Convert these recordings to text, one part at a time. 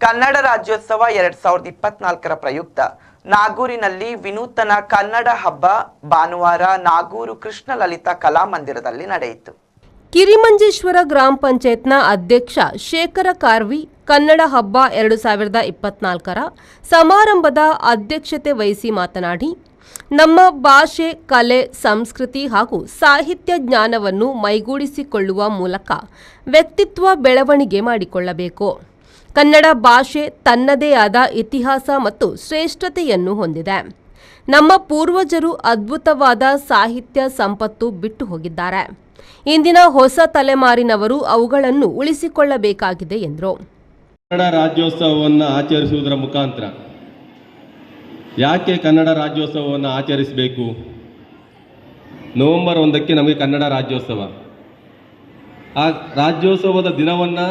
ಕನ್ನಡ ರಾಜ್ಯೋತ್ಸವ ಎರಡ್ ಸಾವಿರದ ಇಪ್ಪತ್ನಾಲ್ಕರ ಪ್ರಯುಕ್ತ. ನಾಗೂರಿನಲ್ಲಿ ವಿನೂತನ ಕನ್ನಡ ಹಬ್ಬ ಭಾನುವಾರ ನಾಗೂರು ಕೃಷ್ಣ ಲಲಿತಾ ಕಲಾಮಂದಿರದಲ್ಲಿ ನಡೆಯಿತು. ಕಿರಿಮಂಜೇಶ್ವರ ಗ್ರಾಮ ಪಂಚಾಯತ್ನ ಅಧ್ಯಕ್ಷ ಶೇಖರ ಕಾರ್ವಿ ಕನ್ನಡ ಹಬ್ಬ ಎರಡು ಸಾವಿರದ ಇಪ್ಪತ್ನಾಲ್ಕರ ಸಮಾರಂಭದ ಅಧ್ಯಕ್ಷತೆ ವಹಿಸಿ ಮಾತನಾಡಿ, ನಮ್ಮ ಭಾಷೆ, ಕಲೆ, ಸಂಸ್ಕೃತಿ ಹಾಗೂ ಸಾಹಿತ್ಯ ಜ್ಞಾನವನ್ನು ಮೈಗೂಡಿಸಿಕೊಳ್ಳುವ ಮೂಲಕ ವ್ಯಕ್ತಿತ್ವ ಬೆಳವಣಿಗೆ ಮಾಡಿಕೊಳ್ಳಬೇಕು. ಕನ್ನಡ ಭಾಷೆ ತನ್ನದೇ ಆದ ಇತಿಹಾಸ ಮತ್ತು ಶ್ರೇಷ್ಠತೆಯನ್ನು ಹೊಂದಿದೆ. ನಮ್ಮ ಪೂರ್ವಜರು ಅದ್ಭುತವಾದ ಸಾಹಿತ್ಯ ಸಂಪತ್ತು ಬಿಟ್ಟು ಹೋಗಿದ್ದಾರೆ. ಇಂದಿನ ಹೊಸ ತಲೆಮಾರಿನವರು ಅವುಗಳನ್ನು ಉಳಿಸಿಕೊಳ್ಳಬೇಕಾಗಿದೆ ಎಂದರು. ಕನ್ನಡ ರಾಜ್ಯೋತ್ಸವವನ್ನು ಆಚರಿಸುವುದರ ಮುಖಾಂತರ ಯಾಕೆ ಕನ್ನಡ ರಾಜ್ಯೋತ್ಸವವನ್ನು ಆಚರಿಸಬೇಕು? ನವೆಂಬರ್ ಒಂದಕ್ಕೆ ನಮಗೆ ಕನ್ನಡ ರಾಜ್ಯೋತ್ಸವ. ಆ ರಾಜ್ಯೋತ್ಸವದ ದಿನವನ್ನು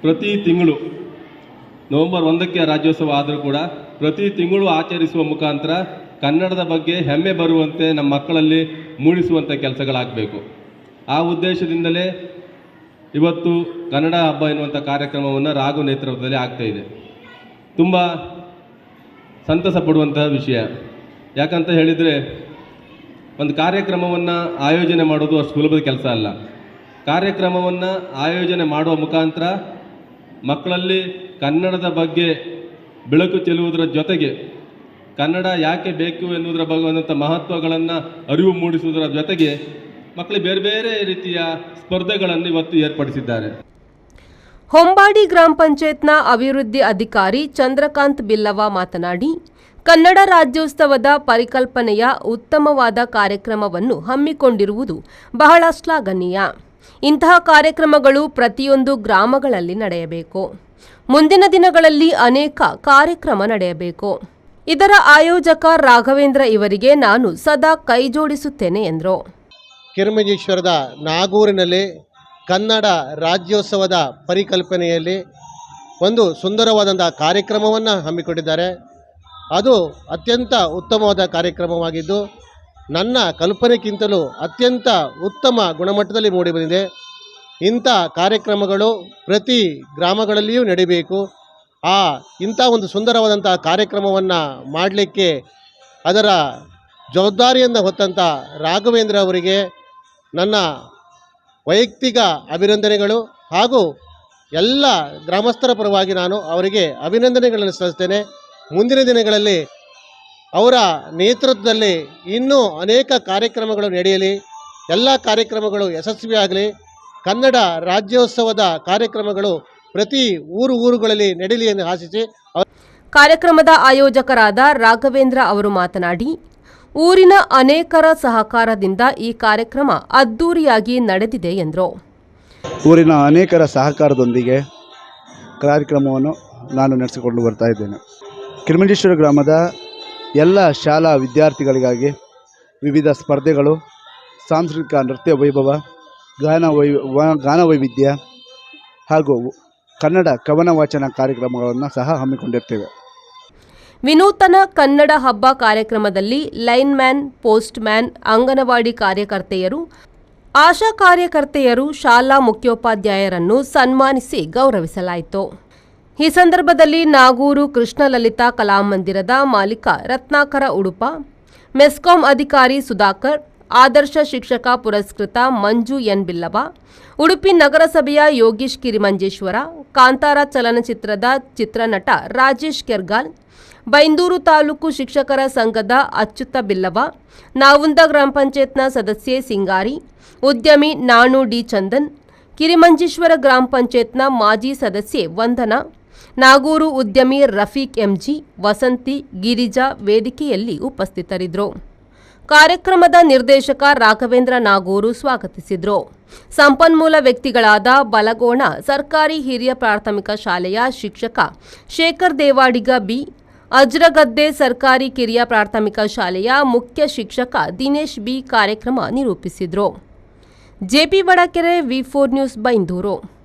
ಪ್ರತಿ ತಿಂಗಳು ನವೆಂಬರ್ ಒಂದಕ್ಕೆ ರಾಜ್ಯೋತ್ಸವ ಆದರೂ ಕೂಡ ಪ್ರತಿ ತಿಂಗಳು ಆಚರಿಸುವ ಮುಖಾಂತರ ಕನ್ನಡದ ಬಗ್ಗೆ ಹೆಮ್ಮೆ ಬರುವಂತೆ ನಮ್ಮ ಮಕ್ಕಳಲ್ಲಿ ಮೂಡಿಸುವಂಥ ಕೆಲಸಗಳಾಗಬೇಕು. ಆ ಉದ್ದೇಶದಿಂದಲೇ ಇವತ್ತು ಕನ್ನಡ ಹಬ್ಬ ಎನ್ನುವಂಥ ಕಾರ್ಯಕ್ರಮವನ್ನು ರಾಘು ನೇತೃತ್ವದಲ್ಲಿ ಆಗ್ತಾ ಇದೆ. ತುಂಬ ಸಂತಸ ಪಡುವಂತಹ ವಿಷಯ. ಯಾಕಂತ ಹೇಳಿದರೆ ಒಂದು ಕಾರ್ಯಕ್ರಮವನ್ನು ಆಯೋಜನೆ ಮಾಡೋದು ಅಷ್ಟು ಸುಲಭದ ಕೆಲಸ ಅಲ್ಲ. ಕಾರ್ಯಕ್ರಮವನ್ನು ಆಯೋಜನೆ ಮಾಡುವ ಮುಖಾಂತರ ಮಕ್ಕಳಲ್ಲಿ ಕನ್ನಡದ ಬಗ್ಗೆ ಬೆಳಕು ಚೆಲ್ಲುವುದರ ಜೊತೆಗೆ ಕನ್ನಡ ಯಾಕೆ ಬೇಕು ಎನ್ನುವುದರ ಬಗ್ಗೆ ಮಹತ್ವಗಳನ್ನು ಅರಿವು ಮೂಡಿಸುವುದರ ಜೊತೆಗೆ ಮಕ್ಕಳು ಬೇರೆ ಬೇರೆ ರೀತಿಯ ಸ್ಪರ್ಧೆಗಳನ್ನು ಇವತ್ತು ಏರ್ಪಡಿಸಿದ್ದಾರೆ. ಹೊಂಬಾಡಿ ಗ್ರಾಮ ಪಂಚಾಯತ್ನ ಅಭಿವೃದ್ಧಿ ಅಧಿಕಾರಿ ಚಂದ್ರಕಾಂತ್ ಬಿಲ್ಲವ ಮಾತನಾಡಿ, ಕನ್ನಡ ರಾಜ್ಯೋತ್ಸವದ ಪರಿಕಲ್ಪನೆಯ ಉತ್ತಮವಾದ ಕಾರ್ಯಕ್ರಮವನ್ನು ಹಮ್ಮಿಕೊಂಡಿರುವುದು ಬಹಳ ಶ್ಲಾಘನೀಯ. ಇಂತಹ ಕಾರ್ಯಕ್ರಮಗಳು ಪ್ರತಿಯೊಂದು ಗ್ರಾಮಗಳಲ್ಲಿ ನಡೆಯಬೇಕು. ಮುಂದಿನ ದಿನಗಳಲ್ಲಿ ಅನೇಕ ಕಾರ್ಯಕ್ರಮ ನಡೆಯಬೇಕು. ಇದರ ಆಯೋಜಕ ರಾಘವೇಂದ್ರ ಇವರಿಗೆ ನಾನು ಸದಾ ಕೈಜೋಡಿಸುತ್ತೇನೆ ಎಂದರು. ಕಿರುಮಂಜೇಶ್ವರದ ನಾಗೂರಿನಲ್ಲಿ ಕನ್ನಡ ರಾಜ್ಯೋತ್ಸವದ ಪರಿಕಲ್ಪನೆಯಲ್ಲಿ ಒಂದು ಸುಂದರವಾದಂಥ ಕಾರ್ಯಕ್ರಮವನ್ನು ಹಮ್ಮಿಕೊಂಡಿದ್ದಾರೆ. ಅದು ಅತ್ಯಂತ ಉತ್ತಮವಾದ ಕಾರ್ಯಕ್ರಮವಾಗಿದ್ದು ನನ್ನ ಕಲ್ಪನೆಗಿಂತಲೂ ಅತ್ಯಂತ ಉತ್ತಮ ಗುಣಮಟ್ಟದಲ್ಲಿ ಮೂಡಿಬಂದಿದೆ ಇಂಥ ಕಾರ್ಯಕ್ರಮಗಳು ಪ್ರತಿ ಗ್ರಾಮಗಳಲ್ಲಿಯೂ ನಡೀಬೇಕು. ಆ ಇಂಥ ಒಂದು ಸುಂದರವಾದಂಥ ಕಾರ್ಯಕ್ರಮವನ್ನು ಮಾಡಲಿಕ್ಕೆ ಅದರ ಜವಾಬ್ದಾರಿಯನ್ನು ಹೊತ್ತಂಥ ರಾಘವೇಂದ್ರ ಅವರಿಗೆ ನನ್ನ ವೈಯಕ್ತಿಕ ಅಭಿನಂದನೆಗಳು ಹಾಗೂ ಎಲ್ಲ ಗ್ರಾಮಸ್ಥರ ಪರವಾಗಿ ನಾನು ಅವರಿಗೆ ಅಭಿನಂದನೆಗಳನ್ನು ಸಲ್ಲಿಸ್ತೇನೆ. ಮುಂದಿನ ದಿನಗಳಲ್ಲಿ ಅವರ ನೇತೃತ್ವದಲ್ಲಿ ಇನ್ನೂ ಅನೇಕ ಕಾರ್ಯಕ್ರಮಗಳು ನಡೆಯಲಿ ಎಲ್ಲ ಕಾರ್ಯಕ್ರಮಗಳು ಯಶಸ್ವಿಯಾಗಲಿ. ಕನ್ನಡ ರಾಜ್ಯೋತ್ಸವದ ಕಾರ್ಯಕ್ರಮಗಳು ಪ್ರತಿ ಊರು ಊರುಗಳಲ್ಲಿ ನಡೆಯಲಿ ಎಂದು ಆಶಿಸಿ ಕಾರ್ಯಕ್ರಮದ ಆಯೋಜಕರಾದ ರಾಘವೇಂದ್ರ ಅವರು ಮಾತನಾಡಿ ಊರಿನ ಅನೇಕರ ಸಹಕಾರದಿಂದ ಈ ಕಾರ್ಯಕ್ರಮ ಅದ್ದೂರಿಯಾಗಿ ನಡೆದಿದೆ ಎಂದರು. ಊರಿನ ಅನೇಕರ ಸಹಕಾರದೊಂದಿಗೆ ಕಾರ್ಯಕ್ರಮವನ್ನು ನಾನು ನಡೆಸಿಕೊಂಡು ಬರ್ತಾ ಇದ್ದೇನೆ. ಕಿರಿಮಂಜೇಶ್ವರ ಗ್ರಾಮದ ಎಲ್ಲ ಶಾಲಾ ವಿದ್ಯಾರ್ಥಿಗಳಿಗಾಗಿ ವಿವಿಧ ಸ್ಪರ್ಧೆಗಳು, ಸಾಂಸ್ಕೃತಿಕ ನೃತ್ಯ ವೈಭವ, ಗಾನ ವೈ ಗಾನ ವೈವಿಧ್ಯ ಹಾಗೂ ಕನ್ನಡ ಕವನ ವಾಚನ ಕಾರ್ಯಕ್ರಮಗಳನ್ನು ಸಹ ಹಮ್ಮಿಕೊಂಡಿರ್ತೇವೆ. ವಿನೂತನ ಕನ್ನಡ ಹಬ್ಬ ಕಾರ್ಯಕ್ರಮದಲ್ಲಿ lineman postman anganwadi ಕಾರ್ಯಕರ್ತೆಯರು, ಆಶಾ ಕಾರ್ಯಕರ್ತೆಯರು, ಶಾಲಾ ಮುಖ್ಯೋಪಾಧ್ಯಾಯರನ್ನು ಸನ್ಮಾನಿಸಿ ಗೌರವಿಸಲಾಯಿತು. ಈ ಸಂದರ್ಭದಲ್ಲಿ ನಾಗೂರು ಕೃಷ್ಣಲಲಿತಾ ಕಲಾಮಂದಿರದ ಮಾಲೀಕ ರತ್ನಾಕರ ಉಡುಪ, ಮೆಸ್ಕಾಂ ಅಧಿಕಾರಿ ಸುಧಾಕರ್, ಆದರ್ಶ ಶಿಕ್ಷಕ ಪುರಸ್ಕೃತ ಮಂಜು ಎನ್ ಬಿಲ್ಲವ, ಉಡುಪಿ ನಗರಸಭೆಯ ಯೋಗೀಶ್ ಕಿರಿಮಂಜೇಶ್ವರ, ಕಾಂತಾರ ಚಲನಚಿತ್ರದ ಚಿತ್ರನಟ ರಾಜೇಶ್ ಕೆರ್ಗಾಲ್, ಬೈಂದೂರು ತಾಲೂಕು ಶಿಕ್ಷಕರ ಸಂಘದ ಅಚ್ಯುತ ಬಿಲ್ಲವ, ನಾವುಂದ ಗ್ರಾಮ ಪಂಚಾಯತ್ನ ಸದಸ್ಯೆ ಸಿಂಗಾರಿ, ಉದ್ಯಮಿ ನಾಣು ಡಿ ಚಂದನ್, ಕಿರಿಮಂಜೇಶ್ವರ ಗ್ರಾಮ ಪಂಚಾಯತ್ನ ಮಾಜಿ ಸದಸ್ಯೆ ವಂದನಾ ನಾಗೂರು ಉದ್ಯಮಿ ರಫೀಕ್ ಎಂಜಿ, ವಸಂತಿ, ಗಿರಿಜಾ ವೇದಿಕೆಯಲ್ಲಿ ಉಪಸ್ಥಿತರಿದ್ದರು. ಕಾರ್ಯಕ್ರಮದ ನಿರ್ದೇಶಕ ರಾಘವೇಂದ್ರ ನಾಗೂರು ಸ್ವಾಗತಿಸಿದರು. ಸಂಪನ್ಮೂಲ ವ್ಯಕ್ತಿಗಳಾದ ಬಲಗೋಣ, ಸರ್ಕಾರಿ ಹಿರಿಯ ಪ್ರಾಥಮಿಕ ಶಾಲೆಯ ಶಿಕ್ಷಕ ಶೇಖರ್ ದೇವಾಡಿಗ ಬಿ, ಅಜ್ರಗದ್ದೆ ಸರ್ಕಾರಿ ಕಿರಿಯ ಪ್ರಾಥಮಿಕ ಶಾಲೆಯ ಮುಖ್ಯ ಶಿಕ್ಷಕ ದಿನೇಶ್ ಬಿ ಕಾರ್ಯಕ್ರಮ ನಿರೂಪಿಸಿದರು. JP Badakere V four news, Byndoor.